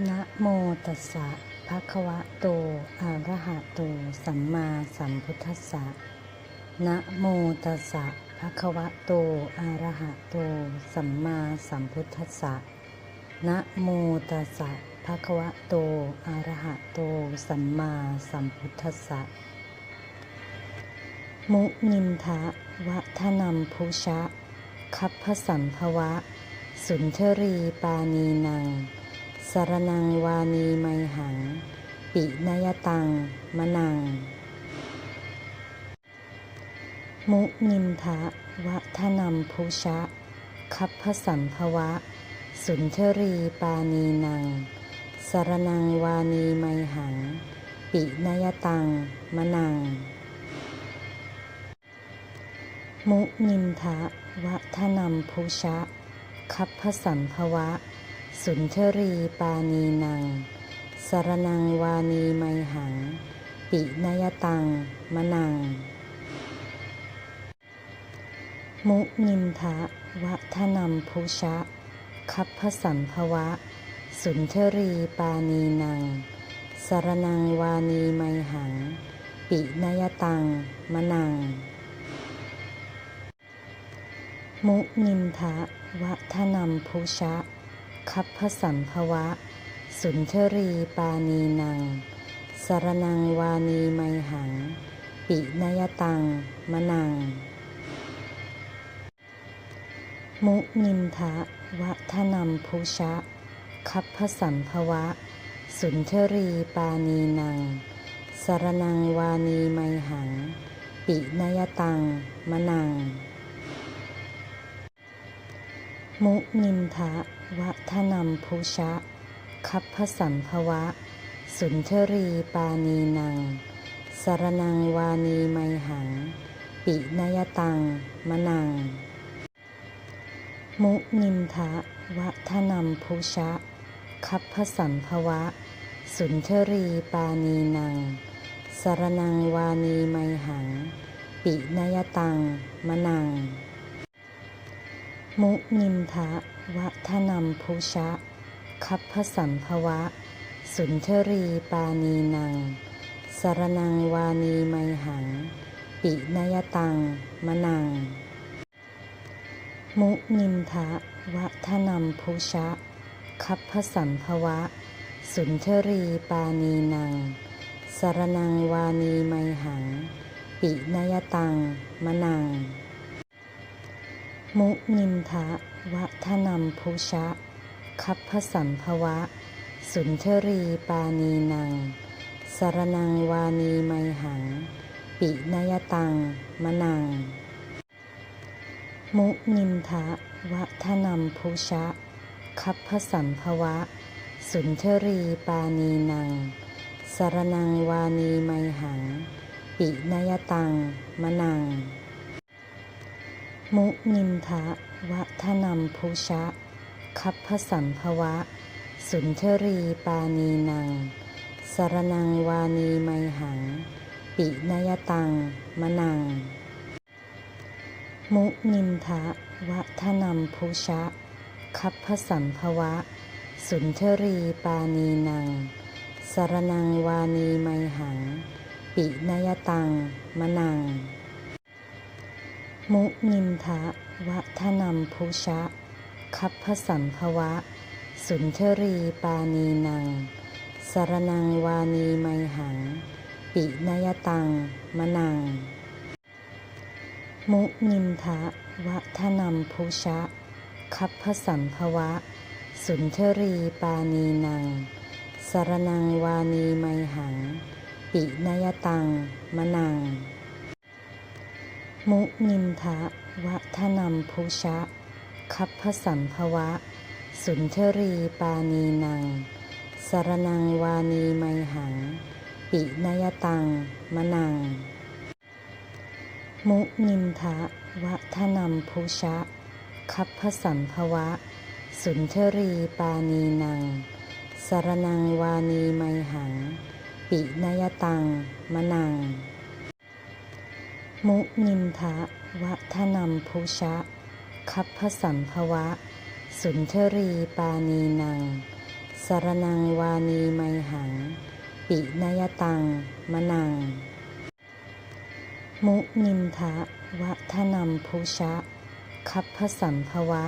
นะโมตัสสะภะคะวะโต อะระหะโต สัมมาสัมพุทธัสสะ นะโมตัสสะภะคะวะโต อะระหะโต สัมมาสัมพุทธัสสะ นะโมตัสสะภะคะวะโต อะระหะโต สัมมาสัมพุทธัสสะ มุนินทะวะทนัมพุชะ คัพพสัมภวะ สุนทรีปานีนัง สรนังวานีไมหัง ปินยตัง มะนัง มุนินทะวะทนัมพุชะ คัพพสัมภวะ สุนทรีปานีนังสรนังวานีไมหัง ปินยตัง มะนัง มุนินทะวะทนัมพุชะ คัพพสัมภวะ สุนทรีปานีนังสารนังวานีไมหัง ปินยตังมะนัง มุนินทะวะทนัมพุชะ คัพพสัมภวะ สุนทรีปานีนังสารนังวานีไมหัง ปินยตังมะนัง มุนินทะวะทนัมพุชะ คัพพสัมภวะ สุนทรีปานีนัง สรนังวานีไมหัง ปินยตังมะนัง มุนินทะวะทนัมพุชะ คัพพสัมภวะ สุนทรีปานีนัง สรนังวานีไมหัง ปินยตังมะนัง มุนินทะ วะทนัมพุชะ คัพพสัมภวะ สุนทรีปานีนัง สารนังวานีไมหัง ปินยตัง มะนัง มุนินทะวะทนัมพุชะ คัพพสัมภวะ สุนทรีปานีนัง สารนังวานีไมหัง ปินยตัง มะนัง มุนินทะ วะทนัมพุชะ คัพพสัมภวะ สุนทรีปานีนัง สรนังวานีไมหัง ปินยตังมะนัง มุนินทะวะทนัมพุชะ คัพพสัมภวะ สุนทรีปานีนัง สรนังวานีไมหัง ปินยตังมะนัง มุนินทะ วะทนัมพุชะ คัพพสัมภวะ สุนทรีปานีนังสารนังวานีไมหัง ปินยตัง มนัง มุนินทะวะทนัมพุชะ คัพพสัมภวะ สุนทรีปานีนังสารนังวานีไมหัง ปินยตัง มนัง มุนินทะ วะทนัมพุชะ คัพพสัมภวะ สุนทรีปานีนัง สรนังวานีไมหัง ปินยตังมะนัง มุนินทะวะทนัมพุชะ คัพพสัมภวะ สุนทรีปานีนัง สรนังวานีไมหัง ปินยตังมะนัง มุนินทะวะทนัมพุชะ คัพพสัมภวะ สุนทรีปานีนัง สรนังวานีไมหัง ปินยตัง มะนัง มุนินทะวะทนัมพุชะ คัพพสัมภวะ สุนทรีปานีนัง สรนังวานีไมหัง ปินยตัง มะนัง มุนินทะวะทนัมพุชะ คัพพสัมภวะ สุนทรีปานีนังสารนังวานีไมหัง ปินยตังมะนัง มุนินทะวะทนัมพุชะ คัพพสัมภวะ สุนทรีปานีนังสารนังวานีไมหัง ปินยตังมะนัง มุนินทะวะทนัมพุชะคัพพสัมภวะสุนทรีปานีนังสสรนังวานีไมหังปินยตังมะนังมุนินทะวะทนัมพุชะ คัพพสัมภวะ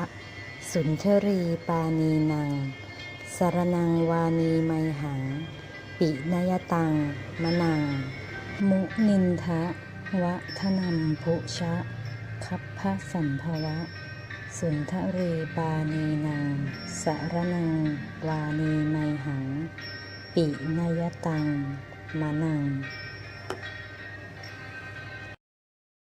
สุนทรีปานีนัง สรนังวานีไมหัง ปินยตังมะนัง มุนินทะ วะทนัมพุชะ คัพพสัมภวะ สุนทรีปานีนังสรนังวานีไมหัง ปินยตังมะนัง